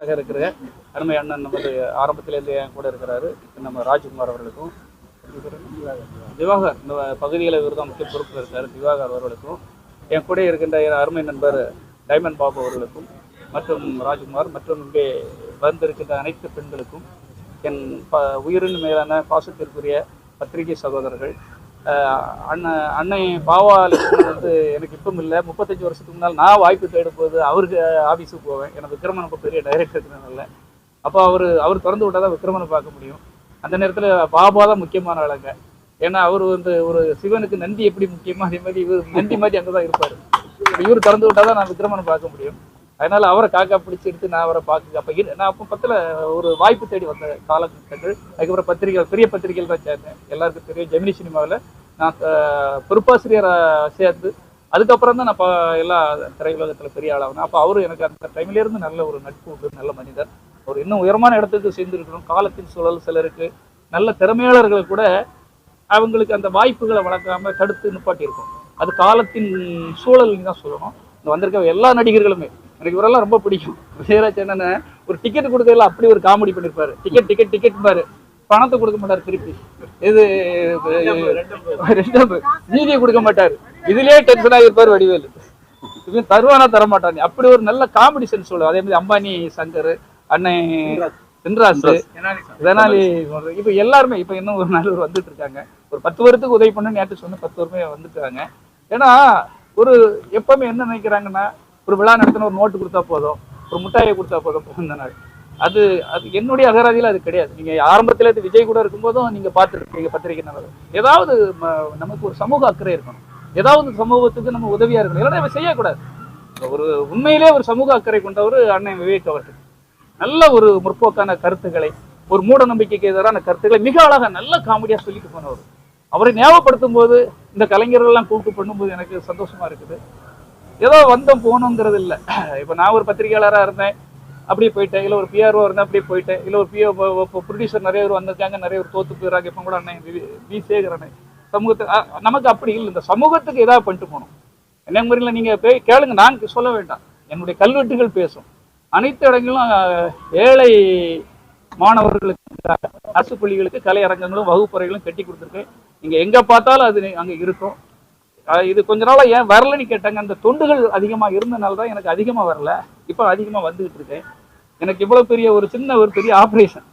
இருக்கிற அருமை அண்ணன் நமது ஆரம்பத்திலேருந்து என் கூட இருக்கிறாரு. நம்ம ராஜ்குமார் அவர்களுக்கும் திவாகர் இந்த பகுதியில் இவர் தான் முக்கிய பொறுப்பில் இருக்கார் திவாகர் அவர்களுக்கும் என் கூட இருக்கின்ற என் அருமை நண்பர் டைமண்ட் பாபு அவர்களுக்கும் மற்றும் ராஜ்குமார் மற்றும் இங்கே வந்திருக்கின்ற அனைத்து பெண்களுக்கும் என் ப உயிரின் மேலான பாசத்திற்குரிய பத்திரிகை சகோதரர்கள் அண்ணன் அன்னை பாவா வந்து எனக்கு இப்பவும் இல்லை. முப்பத்தஞ்சு வருஷத்துக்கு முன்னால் நான் வாய்ப்பு தேடும் போது அவருக்கு ஆஃபீஸுக்கு போவேன். எனக்கு விக்ரமன் ரொம்ப பெரிய டைரக்டர் இருக்கிறதுனால. அப்போ அவர் அவர் திறந்து விட்டால் தான் விக்ரமனை பார்க்க முடியும். அந்த நேரத்தில் பாபா தான் முக்கியமான ஆளுங்க. ஏன்னா அவர் வந்து ஒரு சிவனுக்கு நந்தி எப்படி முக்கியமோ அதே மாதிரி இவர் நந்தி மாதிரி அங்கே தான் இருப்பார். இவர் திறந்து விட்டால் தான் நான் விக்ரமனை பார்க்க முடியும். அதனால அவரை காக்கா பிடிச்சி எடுத்து நான் அவரை பார்க்க அப்போ நான் அப்போ பத்தில் ஒரு வாய்ப்பு தேடி வந்த காலகட்டங்கள். அதுக்கப்புறம் பத்திரிகைகள் பெரிய பத்திரிகைகள் தான் சேர்ந்தேன். எல்லாருக்கும் தெரியும் ஜெமினி சினிமாவில் நான் அஹ், பொறுப்பாசிரியராக சேர்ந்து அதுக்கப்புறம் தான் நான் இப்போ எல்லா திரையுலகத்தில் பெரிய ஆளாகணும் அப்போ அவரு எனக்கு அந்த டைம்ல இருந்து நல்ல ஒரு நட்பு உண்டு நல்ல மனிதர். அவர் இன்னும் உயரமான இடத்துக்கு சேர்ந்துருக்கணும். காலத்தின் சூழல் சிலருக்கு நல்ல திறமையாளர்கள் கூட அவங்களுக்கு அந்த வாய்ப்புகளை வளர்க்காம தடுத்து நிப்பாட்டியிருக்கும். அது காலத்தின் சூழல் தான் சொல்லணும். இந்த வந்திருக்க எல்லா நடிகர்களுமே எனக்கு இவரெல்லாம் ரொம்ப பிடிக்கும். விஜயராஜ் என்னன்னு ஒரு டிக்கெட் கொடுக்கல அப்படி ஒரு காமெடி பண்ணிருப்பாரு. டிக்கெட் டிக்கெட் டிக்கெட் பாரு. பணத்தை கொடுக்க மாட்டாரு திருப்பி. இது ரெண்டாம் நீதியை கொடுக்க மாட்டாரு. இதுலயே டென்ஷன் ஆகிருப்பாரு வடிவேலு. இவன் தருவானா தர மாட்டான் அப்படி ஒரு நல்ல காமெடி சென்ஸ் சொல்லுவார். அதே மாதிரி அம்பானி சங்கர் அன்னை சின்ராசு இதனால இப்ப எல்லாருமே இப்ப இன்னும் ஒரு நாள் வந்துட்டு இருக்காங்க. ஒரு பத்து வருடத்துக்கு உதவி பண்ண நேற்று சொன்ன பத்து வருமே வந்துட்டாங்க. ஏன்னா ஒரு எப்பவுமே என்ன நினைக்கிறாங்கன்னா ஒரு விழா நடத்தின ஒரு நோட்டு கொடுத்தா போதும் ஒரு முட்டாயை கொடுத்தா போதும் பிறந்த நாள். அது அது என்னுடைய அகராதியில் அது கிடையாது. நீங்கள் ஆரம்பத்தில் இது விஜய் கூட இருக்கும்போதும் நீங்க பார்த்துருக்கீங்க பத்திரிகை நல்லது ஏதாவது நமக்கு ஒரு சமூக அக்கறை இருக்கணும். ஏதாவது சமூகத்துக்கு நம்ம உதவியாக இருக்கணும். இல்லைன்னா இவன் செய்யக்கூடாது. ஒரு உண்மையிலே ஒரு சமூக அக்கறை கொண்டவர் அண்ணன் விவேக் அவர்கள். நல்ல ஒரு முற்போக்கான கருத்துக்களை ஒரு மூட நம்பிக்கைக்கு எதிரான கருத்துக்களை மிக அழகாக நல்ல காமெடியா சொல்லிட்டு போனவர். அவரை ஞாபகப்படுத்தும் போது இந்த கலைஞர்கள் எல்லாம் கூப்பிட்டு பண்ணும்போது எனக்கு சந்தோஷமா இருக்குது. ஏதோ வந்தோம் போகணுங்கிறது இல்லை. இப்போ நான் ஒரு பத்திரிகையாளராக இருந்தேன் அப்படியே போயிட்டேன். இல்லை ஒரு பிஆர்ஓ இருந்தேன் அப்படியே போயிட்டேன். இல்லை ஒரு பிஓ ப்ரொடியூசர் நிறைய பேர் வந்திருக்காங்க நிறைய பேர் தோத்து போயிடுறாங்க. இப்போ கூட அண்ணன் வி- வி சேகர் சமூகத்துக்கு நமக்கு அப்படி இல்லை. இந்த சமூகத்துக்கு ஏதாவது பண்ணிட்டு போகணும். என்ன முறையில் நீங்கள் போய் கேளுங்க. நான் சொல்ல வேண்டாம். என்னுடைய கல்வெட்டுகள் பேசும். அனைத்து இடங்களும் ஏழை மாணவர்களுக்கு அரசு பள்ளிகளுக்கு கலை அரங்கங்களும் வகுப்பறைகளும் கட்டி கொடுத்துருக்கேன். நீங்கள் எங்க பார்த்தாலும் அது அங்க இருக்கும். இது கொஞ்ச நாளாக ஏன் வரலன்னு கேட்டாங்க. அந்த தொண்டுகள் அதிகமாக இருந்தனால தான் எனக்கு அதிகமாக வரல. இப்போ அதிகமாக வந்துகிட்டு இருக்கேன். எனக்கு இவ்வளோ பெரிய ஒரு சின்ன ஒரு பெரிய ஆப்ரேஷன்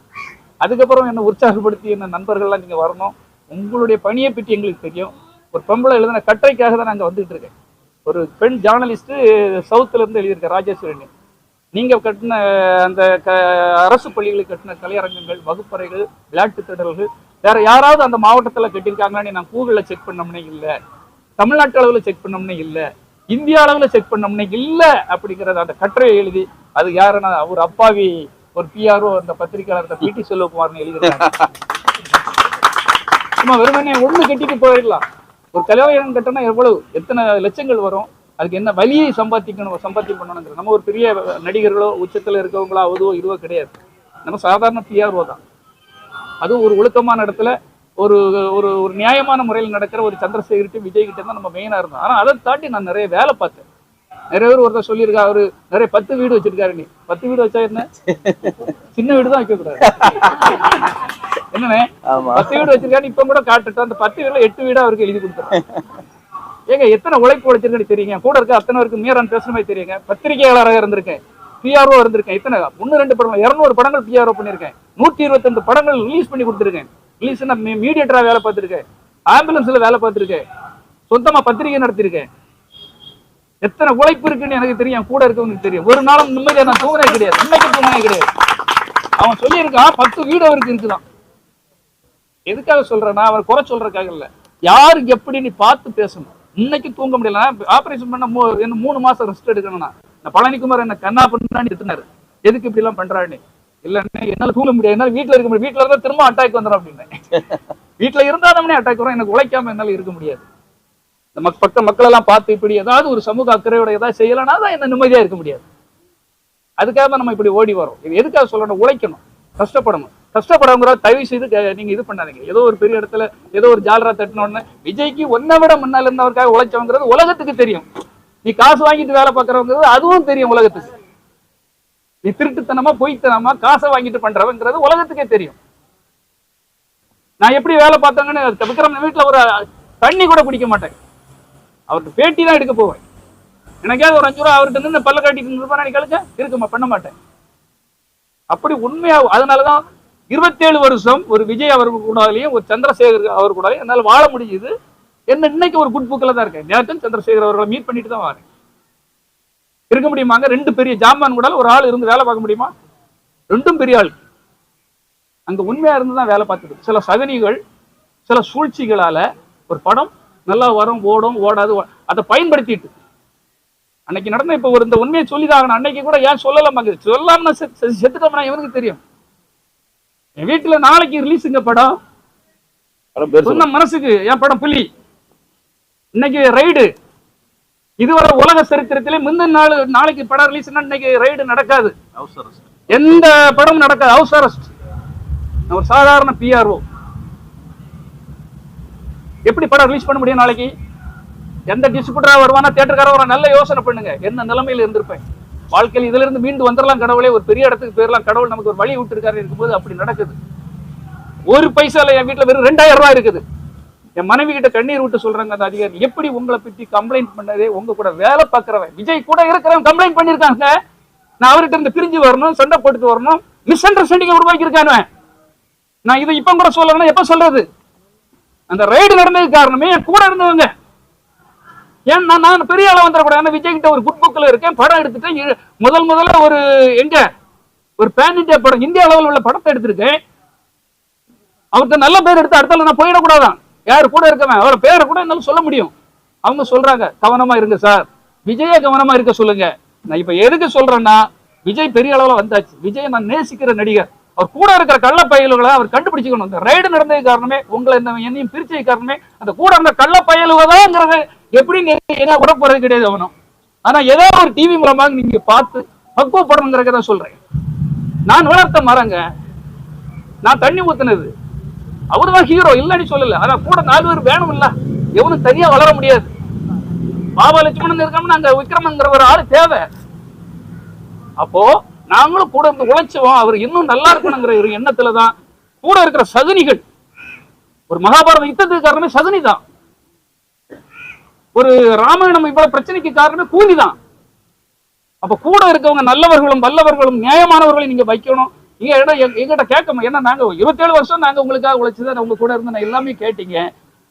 அதுக்கப்புறம் என்னை உற்சாகப்படுத்தி என்ன நண்பர்கள்லாம் நீங்கள் வரணும். உங்களுடைய பணியை பற்றி எங்களுக்கு தெரியும். ஒரு பொம்பளை எழுதின கட்டுரைக்காக தான் நாங்கள் வந்துகிட்டு இருக்கேன். ஒரு பெண் ஜேர்னலிஸ்ட்டு சவுத்துலேருந்து எழுதியிருக்கேன் ராஜேஸ்வரன் நீங்கள் கட்டின அந்த க அரசு பள்ளிகளுக்கு கட்டின கலையரங்கங்கள் வகுப்பறைகள் விளையாட்டு திடல்கள் வேற யாராவது அந்த மாவட்டத்தில் கட்டியிருக்காங்களான்னு நான் கூகுளில் செக் பண்ணோம்னே இல்லை. தமிழ்நாட்டு அளவுல செக் பண்ணோம்னே இல்ல. இந்திய அளவுல செக் பண்ணோம்னே இல்ல அப்படிங்கிறத அந்த கட்டுரையை எழுதி அது யாருன்னா அவர் அப்பாவி ஒரு பிஆர்ஓ அந்த பத்திரிகையாளர் பிடி செல்வகுமார்னு எழுதியிருக்காங்க சும்மா வெறுமனே ஒண்ணு கட்டிட்டு போயிடலாம். ஒரு கல்யாணம் கட்டணம் எவ்வளவு எத்தனை லட்சங்கள் வரும் அதுக்கு என்ன வழியை சம்பாதிக்கணும் சம்பாத்தியம் பண்ணணுங்கிற நம்ம ஒரு பெரிய நடிகர்களோ உச்சத்துல இருக்கவங்களோ அதுவோ இதுவோ கிடையாது. நம்ம சாதாரண பிஆர்ஓ தான். அதுவும் ஒரு ஒழுக்கமான இடத்துல ஒரு ஒரு ஒரு நியாயமான முறையில் நடக்கிற ஒரு சந்திரசேகர்கிட்ட விஜய் கிட்ட தான் நம்ம மெயினா இருந்தோம். ஆனா அதை தாண்டி நான் நிறைய வேலை பார்த்தேன். நிறைய பேர் ஒருத்தர் சொல்லியிருக்கா அவரு நிறைய பத்து வீடு வச்சிருக்காரு நீ. பத்து வீடு வச்சா என்ன? சின்ன வீடு தான் வைக்க கூடாது என்னண்ணே பத்து வீடு வச்சிருக்காரு இப்ப கூட காட்டுட்டு அந்த பத்து வீடுல எட்டு வீடா அவருக்கு எழுதி கொடுத்துறேன். ஏங்க எத்தனை உழைப்பு உழைச்சிருக்கேன்னு தெரியுங்க. கூட இருக்க அத்தனை பேருக்கு மீறான் பேசுற மாதிரி தெரியுங்க. பத்திரிகையாளராக இருந்திருக்கேன். பிஆர்ஓ இருந்திருக்கேன். இத்தனை ஒன்னு ரெண்டு படம் இருநூறு படங்கள் பிஆர்ஓ பண்ணியிருக்கேன். நூத்தி இருபத்தெண்டு படங்கள் ரிலீஸ் பண்ணி கொடுத்துருக்கேன். ரிலீஸ் மீடியேட்டரா வேலை பார்த்துருக்கேன். ஆம்புலன்ஸ்ல வேலை பார்த்துருக்கேன். சொந்தமா பத்திரிகை நடத்திருக்கேன். எத்தனை உழைப்பு இருக்குன்னு எனக்கு தெரியும். கூட இருக்கவங்களுக்கு தெரியும். ஒரு நாளும் நிம்மதியா நான் தூங்கினே கிடையாது. இன்னைக்கு தூங்கினே கிடையாது. அவன் சொல்லியிருக்கான் பத்து வீடு அவருக்கு இருக்குதான் எதுக்காக சொல்றேன்னா அவர் குறை சொல்றதுக்காக இல்லை. யாரு எப்படி நீ பார்த்து பேசணும்? இன்னைக்கு தூங்க முடியல ஆபரேஷன் பண்ண மூ என்ன மூணு மாசம் ரெஸ்ட் எடுக்கணும்னா நான் பழனிக்குமார் என்ன கண்ணா பண்ணான்னு எடுத்துனாரு எதுக்கு இப்படி எல்லாம் பண்றான்னு இல்ல என்னால தூங்க முடியாது. என்னால வீட்டுல இருக்க முடியாது. வீட்டுல இருந்தா திரும்ப அட்டாக் வந்துடும் அப்படின்னு. வீட்டுல இருந்தாலுமே அட்டாக் வரும். எனக்கு உழைக்காம என்னால இருக்க முடியாது. இந்த மக் பக்க மக்கள் எல்லாம் பார்த்து இப்படி ஏதாவது ஒரு சமூக அக்கறையோட ஏதாவது செய்யலைன்னா தான் என்ன நிம்மதியா இருக்க முடியாது. அதுக்காக தான் நம்ம இப்படி ஓடி வரோம். இது எதுக்காக சொல்லணும்? உழைக்கணும். கஷ்டப்படணும். கஷ்டப்படவங்கிற தயவு செய்து நீங்க இது பண்ணாதீங்க. ஏதோ ஒரு பெரிய இடத்துல ஏதோ ஒரு ஜாலரா தட்டினோன்னு விஜய்க்கு ஒன்னை விட முன்னால இருந்தவருக்காக உழைச்சவங்கிறது உலகத்துக்கு தெரியும். நீ காசு வாங்கிட்டு வேலை பார்க்கறவங்கிறது அதுவும் தெரியும் உலகத்துக்கு. நீ திருட்டுத்தனமா பொய்த்தனமா காசை வாங்கிட்டு பண்றவங்கிறது உலகத்துக்கே தெரியும். நான் எப்படி வேலை பார்த்தாங்கன்னு விக்ரம் வீட்டுல ஒரு தண்ணி கூட குடிக்க மாட்டேன். அவருக்கு பேட்டி தான் எடுக்க போவேன். எனக்காவது ஒரு அஞ்சு ரூபா அவர்கிட்ட நின்று பல்ல காட்டிட்டு இருப்பா நீ கழிச்சா? இருக்குமா பண்ண மாட்டேன். அப்படி உண்மையா அதனாலதான் இருபத்தேழு வருஷம் ஒரு விஜய் அவர் கூடாலையும் ஒரு சந்திரசேகர் அவர் கூடாலையும் என்னால் வாழ முடியுது. என்ன இன்னைக்கு ஒரு குட் புக்கில் தான் இருக்கேன். நேற்றும் சந்திரசேகர் அவர்களை மீட் பண்ணிட்டு தான் வரேன். இருக்க முடியுமாங்க? ரெண்டு பெரிய ஜாமான் கூட ஒரு ஆள் இருந்து வேலை பார்க்க முடியுமா? ரெண்டும் பெரிய ஆள். அங்க உண்மையா இருந்து தான் வேலை பார்த்தது சில சகனிகள் சில சூழ்ச்சிகளால ஒரு படம் நல்லா வரும் ஓடும் ஓடாது அதை பயன்படுத்திட்டு. அன்னைக்கு நடந்த இப்ப ஒரு இந்த உண்மையை சொல்லிதான் அன்னைக்கு கூட ஏன் சொல்லலாமாங்க சொல்லாம செத்துட்டோம்னா இவனுக்கு தெரியும். என் வீட்டுல நாளைக்கு ரிலீஸுங்க படம். சொன்ன மனசுக்கு என் படம் புலி. இன்னைக்கு ரைடு இதுவரை உலக சரித்திரத்திலே முந்தின நாள் நாளைக்கு படம் ரிலீஸ் இன்னைக்கு ரைடு நடக்காது. எந்த படமும் நடக்காது. ஹவுஸ் அரெஸ்ட் ஒரு சாதாரண பிஆர்ஓ எப்படி படம் ரிலீஸ் பண்ண முடியும் நாளைக்கு? எந்த டிஸ்ட்ரிபியூட்டரா வருவானா? தியேட்டருக்கார வர நல்ல யோசனை பண்ணுங்க. என்ன நிலைமையில இருந்திருப்பேன்? வாழ்க்கையில் இதுல இருந்து மீண்டு வந்துடலாம் கடவுளே. ஒரு பெரிய இடத்துக்கு போயிடலாம் கடவுள் நமக்கு ஒரு வழி விட்டுருக்காரு. இருக்கும்போது அப்படி நடக்குது. ஒரு பைசால என் வீட்டுல வெறும் ரெண்டாயிரம் ரூபாய் இருக்குது. என் மனைவி கிட்ட கண்ணீர் விட்டு சொல்றாங்க அந்த அதிகாரி. எப்படி உங்களை பத்தி கம்ப்ளைண்ட் பண்ணதே? உங்க கூட வேலை பாக்குறவன் விஜய் கூட இருக்கிறவன் கம்ப்ளைண்ட் பண்ணிருக்காங்க நான் அவர்கிட்ட இருந்து பிரிஞ்சு வரணும் சண்டை போட்டுட்டு வரணும். மிஸ் அண்டர்ஸ்டாண்டிங் உருவாக்கி இருக்கானுவன் நான் இதை இப்ப கூட சொல்லணும்னா எப்ப சொல்றது? அந்த ரைடு நடந்ததுக்கு காரணமே என் கூட இருந்தவங்க. ஏன் நான் நான் பெரிய ஆளா வந்துடக்கூடாது விஜய் கிட்ட ஒரு குட் புக்கில் இருக்கேன். படம் எடுத்துட்டேன் முதல் முதல்ல ஒரு எங்க? ஒரு பேன் இந்தியா படம் இந்திய அளவில் உள்ள படத்தை எடுத்திருக்கேன். அவர்கிட்ட நல்ல பேர் எடுத்து அடுத்தால நான் போயிடக்கூடாதான். யார் கூட இருக்கவன்? அவரை பேரை கூட என்னால சொல்ல முடியும். அவங்க சொல்றாங்க கவனமா இருங்க சார். விஜய கவனமா இருக்க சொல்லுங்க. நான் இப்ப எதுக்கு சொல்றேன்னா விஜய் பெரிய அளவுல வந்தாச்சு. விஜய் நான் நேசிக்கிற நடிகர். அவர் கூட இருக்கிற கள்ள பயல்களை அவர் கண்டுபிடிச்சுக்கணும். இந்த ரைடு நடந்தது காரணமே உங்களை இந்த என்னையும் பிரிச்சது காரணமே அந்த கூட இருந்த கள்ள பயலுவதாங்கிறது எப்படி என்ன கூட போறது கிடையாது அவனும் ஆனா ஏதோ ஒரு டிவி மூலமாக நீங்க பார்த்து பக்குவப்படணுங்கிறத சொல்றேன். நான் வளர்த்த மரங்க நான் தண்ணி ஊத்துனது அவர்தான் ஹீரோ இல்லைன்னு சொல்லல. ஆனா கூட நாலு பேர் வேணும் இல்ல எவனும் தனியா வளர முடியாது. பாபா லட்சுமணன் இருக்காம அங்க விக்ரமங்கிற ஒரு ஆளு தேவை. அப்போ நாங்களும் கூட இருந்து உழைச்சோம் அவர் இன்னும் நல்லா இருக்கணுங்கிற ஒரு எண்ணத்துல தான் கூட இருக்கிற சகுனிகள். ஒரு மகாபாரத யுத்தத்துக்கு காரணமே சகுனி தான் ஒரு ராமாயணம் இவ்வளவு பிரச்சனைக்கு காரணமே கூலி தான் அப்ப கூட இருக்கவங்க நல்லவர்களும் வல்லவர்களும் நியாயமானவர்களையும் நீங்க வைக்கணும். நீங்க இடம் எங்கிட்ட கேட்க ஏன்னா நாங்க இருபத்தேழு வருஷம் நாங்க உங்களுக்காக உழைச்சுதான் உங்க கூட இருந்து நான் எல்லாமே கேட்டீங்க.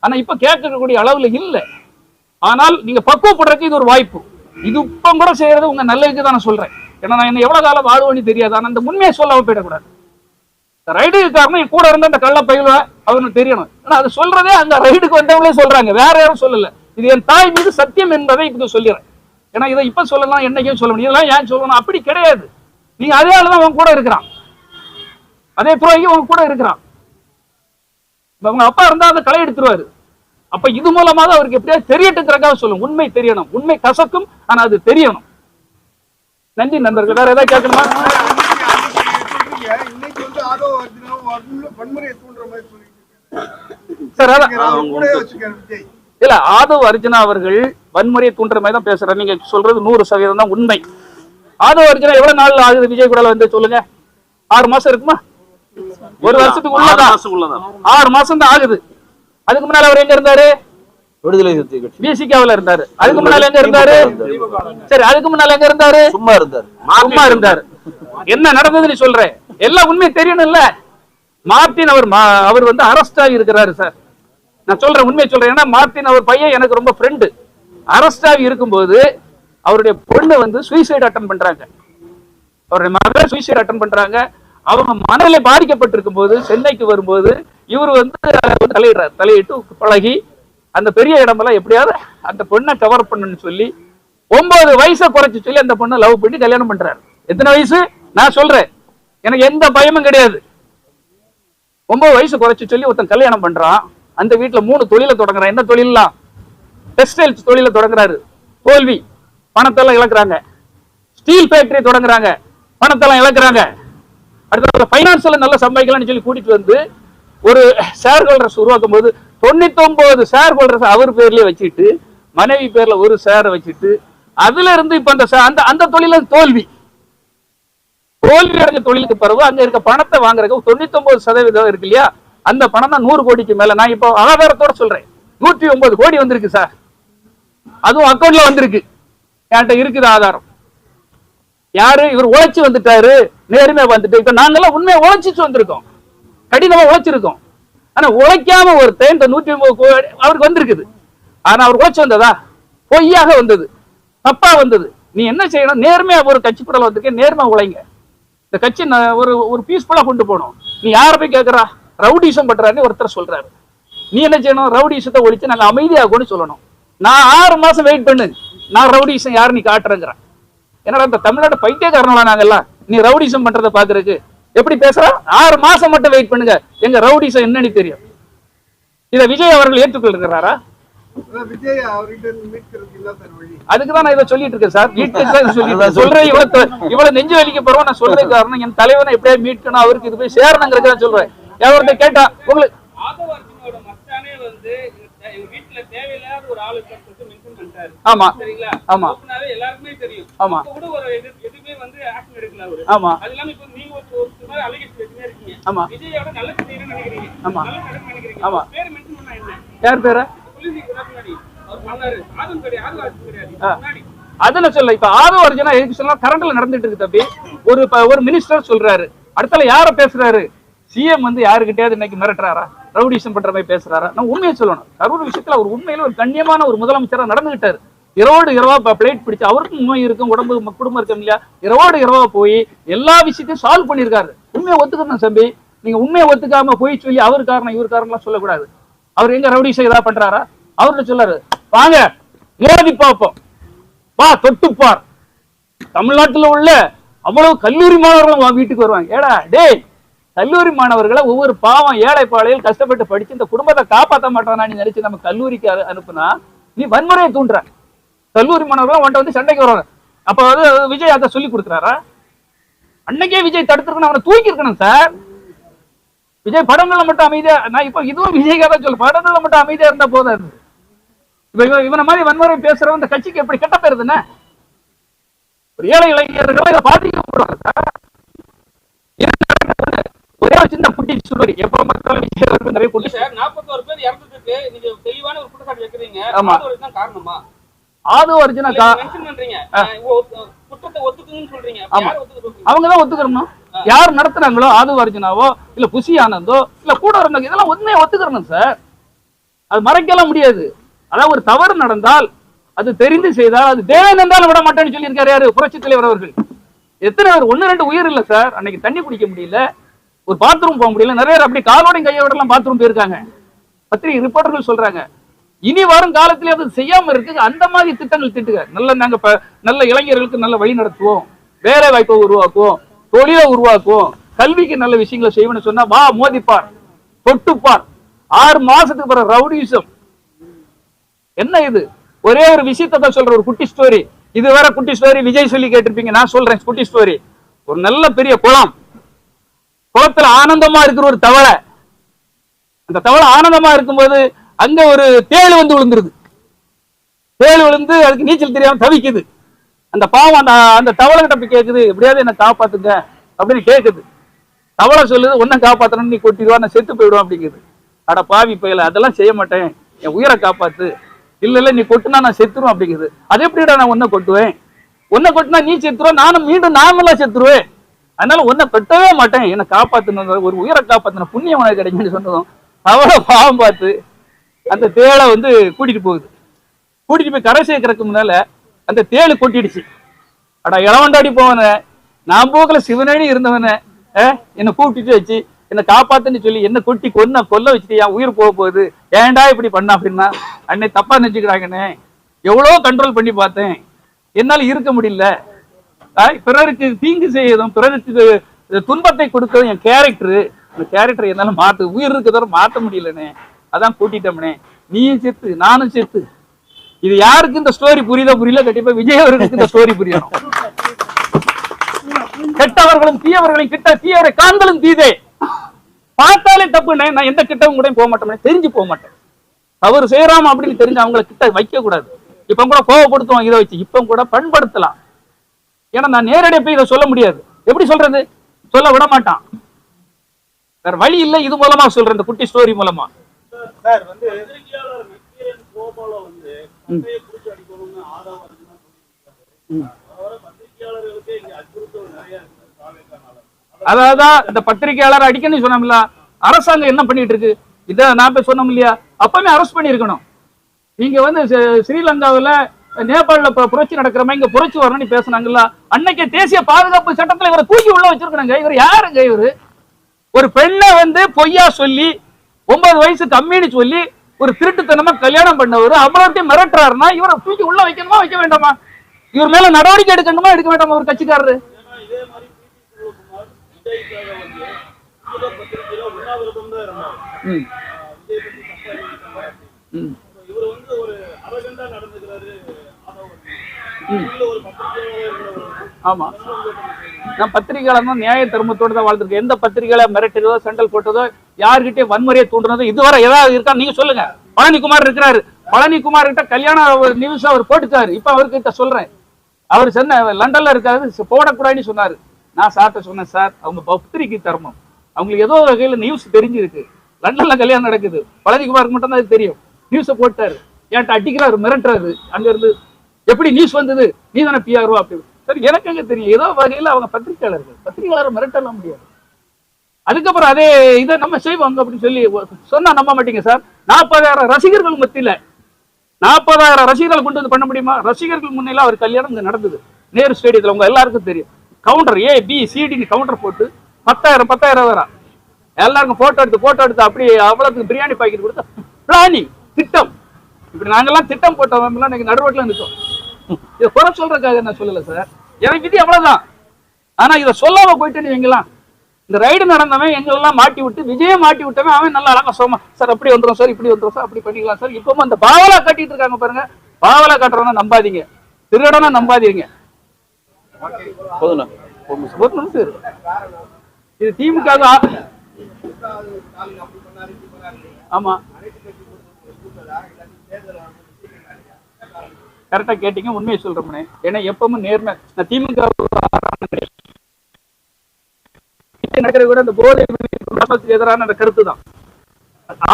ஆனா இப்ப கேட்கக்கூடிய அளவுல இல்ல. ஆனால் நீங்க பக்குவப்படுறதுக்கு இது ஒரு வாய்ப்பு. இது இப்ப கூட செய்யறது உங்க நல்லதுக்கு தான் நான் சொல்றேன். ஏன்னா நான் என்ன எவ்வளவு காலம் வாழ்வேன்னு தெரியாது. ஆனா அந்த உண்மையை சொல்லாம போயிடக்கூடாது. இந்த ரைடுக்கு காரணம் என் கூட இருந்த அந்த கள்ள பயில அவனுக்கு தெரியணும். ஆனா அது சொல்றதே அந்த ரைடுக்கு வந்தவங்களே சொல்றாங்க. வேற யாரும் சொல்லல. இது என் தாய் மீது சத்தியம் என்பதை இப்ப சொல்லிடுறேன். ஏன்னா இதை இப்ப சொல்லலாம் என்னைக்கும் சொல்ல முடியும். இதெல்லாம் ஏன் சொல்லணும்? அப்படி கிடையாது. நீங்க அதே ஆளுதான் உன் கூட இருக்கிறான். அதே துரோகி உங்க கூட இருக்கிறான். உங்க அவங்க அப்பா இருந்தா அந்த களை எடுத்துருவாரு. அப்ப இது மூலமாக அவருக்கு எப்படியாவது தெரியட்டுங்கிறக்காக சொல்லும். உண்மை தெரியணும். உண்மை கசக்கும் ஆனா அது தெரியணும். நன்றி நண்பர்கள். வேற ஏதாவது கேட்கணுமா? இல்ல ஆதவ் அர்ஜுனா அவர்கள் வன்முறையை தூண்டுற மாதிரி தான் பேசுறாரு. நீங்க சொல்றது நூறு சதவீதம் தான் உண்மை. ஆதவ் அர்ஜுனா எவ்வளவு நாள் ஆகுது? விஜய் கூட வந்து சொல்லுங்க. ஆறு மாசம் இருக்குமா? ஒரு வருஷத்துக்கு ஆறு உள்ளதான் ஆறு மாசம் தான் ஆகுது. அதுக்கு முன்னால அவர் எங்க இருந்தாரு? விடுதலை சிறுத்தை கட்சி. பிசிகாவில இருந்தாரு. அதுக்கு முன்னால எங்க இருந்தாரு? சரி அதுக்கு முன்னால எங்க இருந்தாரு? சும்மா இருந்தார். சும்மா இருந்தாரு. என்ன நடந்ததுன்னு சொல்றேன் எல்லா உண்மையும் தெரியணும்ல. மார்டின் அவர் அவர் வந்து அரெஸ்ட் ஆகி இருக்கிறாரு சார் நான் சொல்றேன் உண்மையை சொல்றேன். ஏன்னா மார்டின் அவர் பையன் எனக்கு ரொம்ப ஃப்ரெண்டு அரெஸ்ட் ஆகி இருக்கும்போது அவருடைய பொண்ணு வந்து சூசைட் அட்டன் பண்றாங்க. அவருடைய மகள் சூசைட் அட்டன் பண்றாங்க. அவங்க மனநிலை பாதிக்கப்பட்டிருக்கும் போது சென்னைக்கு வரும்போது இவர் வந்து தலையிடுறார் தலையிட்டு பழகி அந்த பெரிய இடமெல்லாம் எப்படியாவது அந்த பொண்ணை கவர் பண்ணுன்னு சொல்லி ஒன்பது வயசை குறைச்சு சொல்லி அந்த பொண்ணை லவ் பண்ணி கல்யாணம் பண்றாரு. எத்தனை வயசு? நான் சொல்றேன். எனக்கு எந்த பயமும் கிடையாது. ஒன்பது வயசு குறைச்சு சொல்லி ஒருத்தன் கல்யாணம் பண்றான். அந்த வீட்டுல மூணு தொழிலை தொடங்குறான். என்ன தொழிலாம் டெக்ஸ்டைல்ஸ் தொழிலை தொடங்குறாரு. தோல்வி. பணத்தெல்லாம் இழக்குறாங்க. ஸ்டீல் ஃபேக்டரி தொடங்குறாங்க. பணத்தெல்லாம் இழக்குறாங்க. அடுத்த ஃபைனான்ஸில் நல்லா சம்பாதிக்கலாம்னு சொல்லி கூட்டிட்டு வந்து ஒரு ஷேர் ஹோல்டர்ஸ் உருவாக்கும் போது தொண்ணூத்தொன்பது ஷேர் ஹோல்டர்ஸ் அவர் பேர்லயே வச்சுட்டு மனைவி பேர்ல ஒரு ஷேரை வச்சுட்டு அதுல இருந்து இப்ப அந்த அந்த அந்த தொழில தோல்வி. தோல்வி அடைஞ்ச தொழிலுக்கு பிறகு அங்க இருக்க பணத்தை வாங்குறதுக்கு தொண்ணூத்தி ஒன்பது சதவீதம் இருக்கு இல்லையா? அந்த பணம் தான் நூறு கோடிக்கு மேல. நான் இப்போ ஆதாரத்தோட சொல்றேன். நூற்றி ஒன்பது கோடி வந்திருக்கு சார் அதுவும் அக்கௌண்ட்ல வந்திருக்கு. என்கிட்ட இருக்குது ஆதாரம். யாரு? இவர் உழைச்சி வந்துட்டாரு. நேர்மையா வந்துட்டு இப்ப நாங்கெல்லாம் உண்மையை உழைச்சிச்சு வந்திருக்கோம். கடினமா உழைச்சிருக்கோம். ஆனா உழைக்காம ஒருத்தன் இந்த நூற்றி ஐம்பது கோடி அவருக்கு வந்திருக்குது. ஆனா அவர் உழைச்சு வந்ததா? பொய்யாக வந்தது. தப்பா வந்தது. நீ என்ன செய்யணும்? நேர்மையா ஒரு கட்சி படல வந்திருக்கேன் நேர்மையா உழைங்க. இந்த கட்சி ஒரு ஒரு பீஸ்ஃபுல்லா கொண்டு போகணும். நீ யார போய் கேட்கறா ரவுடிசம் பண்றாருன்னு ஒருத்தர் சொல்றாரு. நீ என்ன செய்யணும்? ரவுடிசத்தை ஒழிச்சு நாங்க அமைதியா கூட சொல்லணும். நான் ஆறு மாசம் வெயிட் பண்ணு நான் ரவுடிசம் யாரு நீ காட்டுறேங்கிறேன். என்னடா இந்த தமிழ்நாடு பைத்தியக்காரங்களா நாங்கெல்லாம்? நீ ரவுடிசம் பண்றதை பாக்குறதுக்கு எப்படி பேசுறா? ஆறு மாசம் மட்டும் வெயிட் பண்ணுங்க. எங்க ரவுடிசம் என்னன்னு தெரியும். இத விஜய் அவர்கள் ஏற்றுக்கொள்கிறாரா? அதான் விஜய் அவர்கிட்ட இருந்து மீட்கிறதுக்கு இல்ல சார் வழி. அதுக்கு தான் நான் இதை சொல்லிட்டு இருக்கேன் சார். வீட்டுக்கு சொல்லிட்டு. சொல்றேன் இவ்வளவு இவ்வளவு நெஞ்சு வலிக்க போறோம். நான் சொல்றது காரணம் என் தலைவனை எப்படியா மீட்கணும் அவருக்கு இது போய் சேரணுங்கிறத நான் சொல்றேன். எவர்கிட்ட கேட்டா உங்களுக்கு ஆதவ அர்ஜுனோட மச்சானே வந்து எங்க- எங்க வீட்டுல தேவையில்லாத ஒரு ஆளு சொல்லிட்டு மென்ஷன் பண்ணிட்டாரு ஆமா. சரிங்களா? ஆமா. ஓப்பனாவே எல்லாருக்குமே தெரியும். ஆமா. இப்ப கூட ஒரு எது- எதுவுமே வந்து ஆக்ஷன் எடுக்கல அவரு. ஆமா. அது இல்லாம இப்ப நீங்க ஒரு ஒரு மாதிரி அழகிட்டு வச்சுனே இருக்கீங்க. ஆமா. விஜயோட நல்ல செய்யணும்னு நினைக்கிறீங்க. ஆமா. நல்ல நடக்கணும்னு நினைக்கிறீங்க. ஆமா. பேர் மென்ஷன் பண்ணா என்ன? யார் பேரு? சொல்லிருக்கீங்க முன்னாடி அவர் பண்ணாரு. ஆதம் கிடையாது ஆதம் அர்ஜுன் கிடையாது. ஆ. முன்னாடி. அது நான் சொல்ல இப்ப ஆதவ அர்ஜுனா எதுக்கு சொன்னா கரண்ட்ல நடந்துட்டு இருக்கு தம்பி. ஒரு ஒரு மினிஸ்டர் சொல்றாரு. அடுத்தால யார பேசுறாரு? சிஎம் வந்து யாருக்கிட்டயாவது இன்னைக்கு மிரட்டுறாரா? ரவுடிசம் பண்ற மாதிரி பேசுறாரா? நான் உண்மையை சொல்லணும். கரூர் விஷயத்துல அவர் உண்மையில ஒரு கண்ணியமான ஒரு முதலமைச்சரா நடந்துகிட்டாரு. இரவோடு இரவா பிளேட் பிடிச்சு அவருக்கும் நோய் இருக்கும் உடம்பு குடும்பம் இருக்கும் இல்லையா? இரவோடு இரவா போய் எல்லா விஷயத்தையும் சால்வ் பண்ணியிருக்காரு. உண்மையை ஒத்துக்கணும் தம்பி. நீங்க உண்மையை ஒத்துக்காம போய் சொல்லி அவர் காரணம் இவர் காரணம்லாம் சொல்லக்கூடாது. அவர் எங்க ரவுடிசம் ஏதாவது பண்றாரா? அவர்கிட்ட சொல்லாரு. வாங்க மோதி பார்ப்போம். வா தொட்டுப்பார் தமிழ்நாட்டுல உள்ள அவ்வளவு கல்லூரி மாணவர்களும் வீட்டுக்கு வருவாங்க. ஏடா டேய் கல்லூரி மாணவர்களை ஒவ்வொரு பாவம் ஏழைப்பாளையில் கஷ்டப்பட்டு படிச்சு இந்த குடும்பத்தை காப்பாற்ற மாட்டானா நீ நினைச்சு நம்ம கல்லூரிக்கு அனுப்புனா நீ வன்முறையை தூண்டுற. கல்லூரி மாணவர்கள் உன்ட்ட வந்து சண்டைக்கு வருவாங்க. அப்ப வந்து விஜய் அதை சொல்லி கொடுக்குறாரா? அன்னைக்கே விஜய் தடுத்துருக்கணும் அவனை தூக்கி இருக்கணும் சார் விஜய் படங்கள்ல மட்டும் அமைதியா நான் இப்போ இதுவும் விஜய்க்காக தான் சொல்ல படங்கள்ல மட்டும் அமைதியா இருந்தா போதாது. இப்ப இவன் இவனை மாதிரி வன்முறை பேசுறவன் இந்த கட்சிக்கு எப்படி கெட்ட பேருதுன்னு ஒரு ஏழை இளைஞர்கள் இதை பாதிக்கப்படுவாங்க சார் ஒரே ஒரு சின்ன குட்டி சொல்லுவாரு எப்ப விஜய் அவர்கள் நிறைய குட்டி சார் நாற்பத்தோரு பேர் இறந்ததுக்கு நீங்க தெளிவான ஒரு குற்றச்சாட்டு வைக்கிறீங்க. ஆமா. காரணமா? ஆது அர்ஜுனா பண்றீங்க. குற்றத்தை ஒத்துக்குங்கன்னு சொல்றீங்க. ஆமா. அவங்க தான் ஒத்துக்கிறணும் யார் நடத்துறாங்களோ ஆது அர்ஜுனாவோ இல்ல புசி ஆனந்தோ இல்ல கூட இருந்தாங்க இதெல்லாம் உண்மையை ஒத்துக்கிறணும் சார்? அது மறைக்கலாம் முடியாது. அதாவது ஒரு தவறு நடந்தால் அது தெரிந்து செய்தால் அது தேவன் என்றாலும் விட மாட்டேன்னு சொல்லியிருக்காரு யாரு? புரட்சி தலைவர் அவர்கள். எத்தனை பேர்? ஒண்ணு ரெண்டு உயிர் இல்ல சார். அன்னைக்கு தண்ணி குடிக்க முடியல. ஒரு பாத்ரூம் போக முடியல. நிறைய பேர் அப்படி காலோடையும் கையோடலாம் பாத்ரூம் போயிருக்காங்க. பத்திரிகை ரிப்போர்ட்டர்கள் சொல்றாங்க. இனி வரும் காலத்திலே அது செய்யாம இருக்கு அந்த மாதிரி திட்டங்கள் திட்டுங்க. நல்ல நாங்க நல்ல இளைஞர்களுக்கு நல்ல வழி நடத்துவோம். வேலை வாய்ப்பை உருவாக்குவோம். தொழிலை உருவாக்குவோம். கல்விக்கு நல்ல விஷயங்களை செய்வோம்னு சொன்னா வா மோதிப்பார். தொட்டுப்பார். ஆறு மாசத்துக்கு பிறகு ரவுடிசம். என்ன இது? ஒரே ஒரு விஷயத்தை தான் சொல்ற ஒரு குட்டி ஸ்டோரி இது வேற குட்டி ஸ்டோரி விஜய் சொல்லி கேட்டிருப்பீங்க. நான் சொல்றேன் குட்டி ஸ்டோரி ஒரு நல்ல பெரிய குளம். குளத்துல ஆனந்தமா இருக்கிற ஒரு தவளை. அந்த தவளை ஆனந்தமா இருக்கும்போது அங்க ஒரு தேள் வந்து விழுந்துருது. தேள் விழுந்து அதுக்கு நீச்சல் தெரியாம தவிக்குது. அந்த பாவம் அந்த அந்த தவளை கிட்ட போய் கேக்குது எப்படியாவது என்ன காப்பாத்துங்க அப்படின்னு கேக்குது. தவளை சொல்லுது ஒன்னும் காப்பாத்தணும் நீ கொட்டிடுவா நான் செத்து போயிடுவோம் அப்படிங்குது. அட பாவி பயில அதெல்லாம் செய்ய மாட்டேன். என் உயிரை காப்பாத்து. இல்ல இல்ல நீ கொட்டுனா நான் செத்துருவேன் அப்படிங்குது. அது எப்படிடா நான் உன்னை கொட்டுவேன்? ஒன்ன கொட்டினா நீ செத்துருவ நானும் மீண்டும் நாமெல்லாம் செத்துருவேன். அதனால உன்னை பெட்டவே மாட்டேன். என்னை காப்பாத்தணும் ஒரு உயிரை காப்பாத்தின புண்ணியம் உனக்கு கிடைக்கும்னு சொன்னதும் அவ்வளோ பாவம் பார்த்து அந்த தேளை வந்து கூட்டிட்டு போகுது. கூட்டிட்டு போய் கரை சேர்க்கறதுக்கு முன்னால அந்த தேளு கொட்டிடுச்சு. அடா இளவண்டாடி போவன நான் போக்கில் சிவனடி இருந்தவன என்னை கூப்பிட்டுட்டு வச்சு என்னை காப்பாத்துன்னு சொல்லி என்ன கொட்டி கொன்ன கொல்ல வச்சுட்டு என் உயிர் போக போகுது. ஏன்டா இப்படி பண்ண அப்படின்னா அன்னை தப்பா நினைச்சுக்கிறாங்கண்ணே. எவ்வளோ கண்ட்ரோல் பண்ணி பார்த்தேன். என்னால இருக்க முடியல. பிறருக்கு தீங்கு செய்யதும் பிறருக்கு துன்பத்தை கொடுக்கறதும் என் கேரக்டர் அந்த கேரக்டர் என்னால மாத்து உயிர் இருக்கிறத மாத்த முடியலனே அதான் கூட்டிட்டோம்னே நீயும் செத்து நானும் செத்து. இது யாருக்கு இந்த ஸ்டோரி புரியுதோ புரியல கண்டிப்பா விஜய் அவர்களுக்கு இந்த ஸ்டோரி புரியணும். கெட்டவர்களும் தீயவர்களும் கிட்ட தீயவரை காண்களும் தீதே. பார்த்தாலே தப்புனே நான் எந்த கிட்டவும் கூட போக மாட்டேன் தெரிஞ்சு போக மாட்டேன். தவறு செய்யறாம அப்படின்னு தெரிஞ்சு அவங்கள கிட்ட வைக்க கூடாது இப்ப கூட கோவப்படுத்துவோம் இதை வச்சு. இப்ப கூட பண்படுத்தலாம். ஏன்னா நான் நேரடியா போய் இதை சொல்ல முடியாது. எப்படி சொல்றது? சொல்ல விட மாட்டான். வேற வழி இல்லை இது மூலமா சொல்றேன் இந்த குட்டி ஸ்டோரி மூலமா. அதான் இந்த பத்திரிகையாளர் அடிக்கணும்னு சொன்னோம்ல அரசாங்கம் என்ன பண்ணிட்டு இருக்கு இத நான் போய் சொன்னோம் இல்லையா? அப்பவே அரெஸ்ட் பண்ணியிருக்கணும். நீங்க வந்து ஸ்ரீ- ஸ்ரீலங்காவுல நேபாளில புரட்சி நடக்கிற மாதிரி இங்க புரட்சி வரணும்னு பேசினாங்கல்ல? அன்னைக்கு தேசிய பாதுகாப்பு சட்டத்துல இவரை தூக்கி உள்ள வச்சிருக்காங்க இவர் யாருங்க இவரு? ஒரு பெண்ணை வந்து பொய்யா சொல்லி ஒன்பது வயசு கம்மின்னு சொல்லி ஒரு திருட்டுத்தனமா கல்யாணம் பண்ணவர் அமரத்தை மிரட்டுறாருன்னா இவரை தூக்கி உள்ள வைக்கணுமா வைக்க வேண்டாமா? இவர் மேல நடவடிக்கை எடுக்கணுமா எடுக்க வேண்டாமா ஒரு கட்சிக்காரரு? ம், ம். இவர் வந்து ஒரு அரகண்டா நடந்துக்கிறாரு ஆதவ் உள்ள ஒரு பத்திரிகையாளர் இருக்கிறவர் ஆமா. நான் பத்திரிகையாளர் தான் நியாய தர்மத்தோட தான் வாழ்ந்துருக்கேன். எந்த பத்திரிகையில மிரட்டுறதோ சண்டல் போட்டதோ யார்கிட்டயும் வன்முறையை தூண்டுனதோ இதுவரை ஏதாவது இருக்கா? நீங்க சொல்லுங்க. பழனிக்குமார் இருக்கிறாரு. பழனிக்குமார் கிட்ட கல்யாண நியூஸ் அவர் போட்டுட்டாரு. இப்ப அவர்கிட்ட சொல்றேன். அவர் சொன்ன லண்டன்ல இருக்காரு போடக்கூடாதுன்னு சொன்னாரு. நான் சார்ட்ட சொன்னேன் சார் அவங்க பத்திரிகை தர்மம். அவங்களுக்கு ஏதோ வகையில நியூஸ் தெரிஞ்சிருக்கு. லண்டன்ல கல்யாணம் நடக்குது. பழனிக்குமாருக்கு மட்டும் தான் அது தெரியும். நியூஸை போட்டாரு. என்கிட்ட அடிக்கிறாரு மிரட்டுறாரு. அங்க இருந்து எப்படி நியூஸ் வந்தது? நீ தானே பிஆர்ஓ அப்படி. சரி எனக்கு அங்கே தெரியும்? ஏதோ வகையில் அவங்க பத்திரிகையாளர்கள் பத்திரிகையாளர் மிரட்டலாம் முடியாது. அதுக்கப்புறம் அதே இதை நம்ம செய்வோம் அப்படின்னு சொல்லி சொன்னா நம்ப மாட்டீங்க சார். நாற்பதாயிரம் ரசிகர்கள் மத்தியில் நாற்பதாயிரம் ரசிகர்களை கொண்டு வந்து பண்ண முடியுமா? ரசிகர்கள் முன்னில அவர் கல்யாணம் இங்கே நடந்தது. நேரு ஸ்டேடியத்துல உங்க எல்லாருக்கும் தெரியும். கவுண்டர் ஏ பி சிடின்னு கவுண்டர் போட்டு பத்தாயிரம் பத்தாயிரம் வரும் எல்லாருக்கும் போட்டோ எடுத்து போட்டோ எடுத்து அப்படி அவ்வளோத்துக்கு பிரியாணி பாக்கெட் கொடுத்தா பிளானிங் திட்டம். இப்படி நாங்கெல்லாம் திட்டம் போட்டவங்க இன்னைக்கு நடுரோட்ல நிற்கும் இதை குறை சொல்றதுக்காக நான் சொல்லல சார் எனக்கு விதி அவ்வளவுதான். ஆனா இதை சொல்லாம போயிட்டு வைங்களா இந்த ரைடு நடந்தவன் எங்களெல்லாம் மாட்டி விட்டு விஜய மாட்டி விட்டவன் அவன் நல்லா அழகா சோமா சார் அப்படி வந்துடும் சார் இப்படி வந்துடும் சார் அப்படி பண்ணிக்கலாம் சார் இப்பவும் அந்த பாவலா கட்டிட்டு இருக்காங்க பாருங்க. பாவலா கட்டுறவன நம்பாதீங்க. திருடனா நம்பாதீங்க. இது திமுக ஆமா. கரெக்டாக கரெக்டா கேட்டீங்க உண்மையை சொல்கிறோம்னே ஏன்னா எப்பவும் நேர்மை நான் திமுக நடக்கிறது கூட அந்த போதை எதிரான அந்த கருத்து தான்.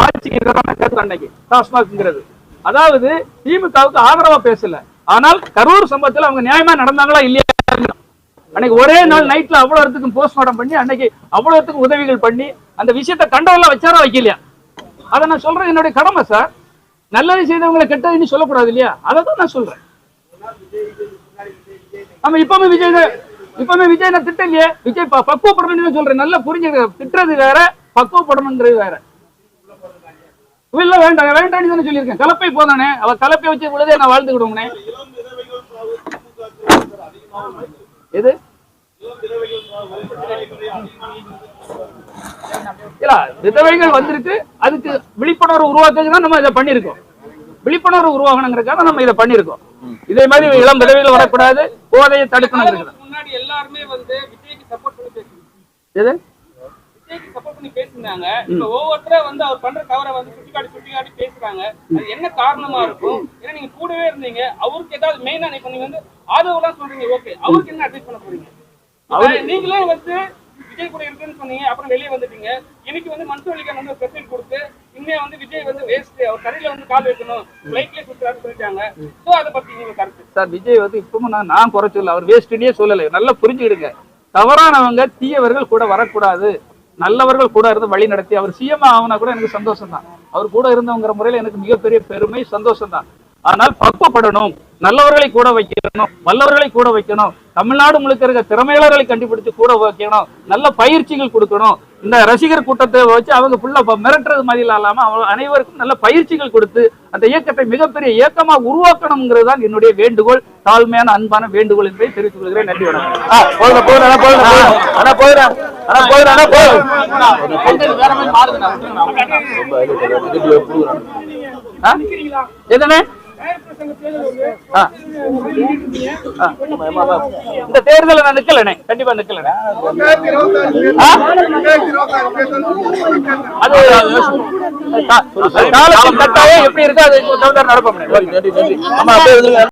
ஆட்சிக்கு எதிரான கருத்து அன்னைக்கு டாஸ்மாக்ங்கிறது. அதாவது திமுகவுக்கு ஆதரவா பேசல. ஆனால் கரூர் சம்பவத்தில் அவங்க நியாயமா நடந்தாங்களா இல்லையா? அன்னைக்கு ஒரே நாள் நைட்ல அவ்வளவு இடத்துக்கும் போஸ்ட்மார்ட்டம் பண்ணி அன்னைக்கு அவ்வளவு இடத்துக்கு உதவிகள் பண்ணி அந்த விஷயத்தை கண்டவெல்லாம் வச்சாரா வைக்கலையா? அதை நான் சொல்றது என்னுடைய கடமை சார் நல்லது செய்தவங்களை கெட்டதுன்னு சொல்லக்கூடாது இல்லையா? அதை தான் நான் சொல்றேன். ஆமா இப்பவுமே விஜய் இப்பவுமே விஜய் நான் திட்டம் இல்லையே? விஜய் ப- பக்குவப்படணும்னு சொல்றேன். நல்லா புரிஞ்சுக்க திட்டுறது வேற பக்குவப்படணுன்றது வேற. இல்ல வேண்டாம் வேண்டாம்னு தானே சொல்லியிருக்கேன். கலப்பை போதானே? அவ கலப்பை வச்சு உள்ளதே நான் வாழ்ந்து விடுவோம்னே எது? விதவைகள் இல்ல வந்திருக்கு. அதுக்கு விழிப்புணர்வு உருவாக்குறதுக்கு தான் நம்ம இதை பண்ணியிருக்கோம். விழிப்புணர்வு உருவாகணுங்கிறதுக்காக நம்ம இதை பண்ணியிருக்கோம். இதே மாதிரி இளம் விதவைகள் வரக்கூடாது. போதையை தடுக்கணுங்கிறது. காலத்துக்கு முன்னாடி எல்லாருமே வந்து விஜய்க்கு சப்போர்ட் பண்ணி பேசுனாங்க. எது? விஜய்க்கு சப்போர்ட் பண்ணி பேசினாங்க. இப்ப ஒவ்வொருத்தரா வந்து அவர் பண்ற தவறை வந்து சுட்டிக்காட்டி சுட்டிக்காட்டி பேசுறாங்க. அது என்ன காரணமா இருக்கும்? ஏன்னா நீங்க கூடவே இருந்தீங்க. அவருக்கு ஏதாவது மெயினா நீங்க வந்து ஆதரவுலாம் சொல்றீங்க. ஓகே. அவருக்கு என்ன அட்வைஸ் பண்ண போறீங்க? நீங்களே வந்து விஜய் கூட இருக்குன்னு சொன்னீங்க அப்புறம் வெளியே வந்துட்டீங்க. இன்னைக்கு வந்து மன்சூர் அலிகான் வந்து பிரச்சனை கொடுத்து இன்னும் வந்து விஜய் வந்து வேஸ்ட் அவர் கடையில வந்து கால் வைக்கணும் ஃபிளைட்லயே சுற்றுறாரு சொல்லிட்டாங்க. சோ அதை பத்தி உங்களுக்கு கருத்து? சார் விஜய் வந்து இப்பவும் நான் நான் குறை சொல்லல அவர் வேஸ்ட்னே சொல்லலை. நல்லா புரிஞ்சுக்கிடுங்க. தவறானவங்க தீயவர்கள் கூட வரக்கூடாது. நல்லவர்கள் கூட இருந்து வழி நடத்தி அவர் சிஎம் ஆகுனா கூட எனக்கு சந்தோஷம் தான் அவர் கூட இருந்தவங்கிற முறையில எனக்கு மிகப்பெரிய பெருமை சந்தோஷம் தான் ஆனால் பக்குவப்படணும். நல்லவர்களை கூட வைக்கணும். வல்லவர்களை கூட வைக்கணும். தமிழ்நாடு முழுக்க இருக்க திறமையாளர்களை கண்டுபிடிச்சு கூட வைக்கணும். நல்ல பயிற்சிகள் கொடுக்கணும். இந்த ரசிகர் கூட்டத்தை வச்சு அவங்க ஃபுல்லா மிரட்டுறது மாதிரி இல்லாம அவங்க அனைவருக்கும் நல்ல பயிற்சிகள் கொடுத்து அந்த இயக்கத்தை மிகப்பெரிய இயக்கமா உருவாக்கணுங்கிறது தான் என்னுடைய வேண்டுகோள். தாழ்மையான அன்பான வேண்டுகோள் என்பதை தெரிவித்துக் கொள்கிறேன். நன்றி வணக்கம். ஆ ஆ? இந்த தேர்தல நான் நிக்கலண்ணே. கண்டிப்பா நிக்கலண்ணே. அது காலத்தின் கட்டாயம் எப்படி இருக்கோ அதுக்கு தகுந்த நடப்போம் ஆமா அப்படியே